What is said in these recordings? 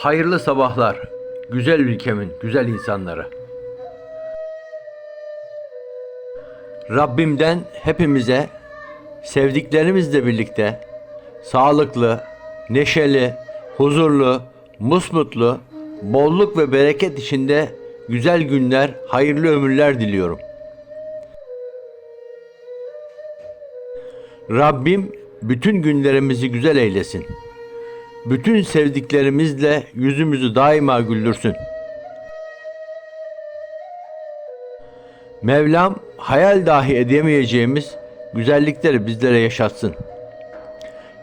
Hayırlı sabahlar, güzel ülkemin güzel insanları. Rabbimden hepimize sevdiklerimizle birlikte sağlıklı, neşeli, huzurlu, musmutlu, bolluk ve bereket içinde güzel günler, hayırlı ömürler diliyorum. Rabbim bütün günlerimizi güzel eylesin. Bütün sevdiklerimizle yüzümüzü daima güldürsün. Mevlam hayal dahi edemeyeceğimiz güzellikleri bizlere yaşatsın.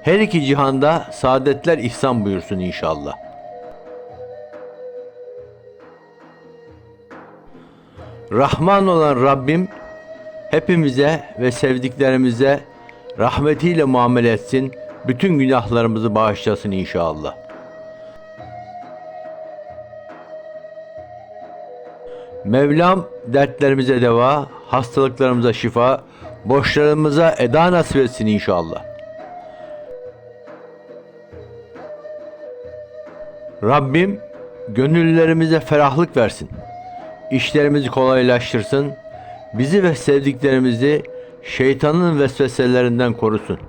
Her iki cihanda saadetler ihsan buyursun inşallah. Rahman olan Rabbim hepimize ve sevdiklerimize rahmetiyle muamele etsin, bütün günahlarımızı bağışlasın inşallah. Mevlam dertlerimize deva, hastalıklarımıza şifa, borçlarımıza eda nasip etsin inşallah. Rabbim gönüllerimize ferahlık versin. İşlerimizi kolaylaştırsın. Bizi ve sevdiklerimizi şeytanın vesveselerinden korusun.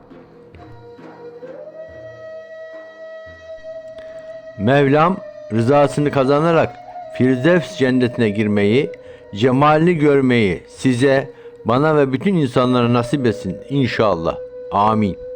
Mevlam rızasını kazanarak Firdevs cennetine girmeyi, cemalini görmeyi size, bana ve bütün insanlara nasip etsin inşallah. Amin.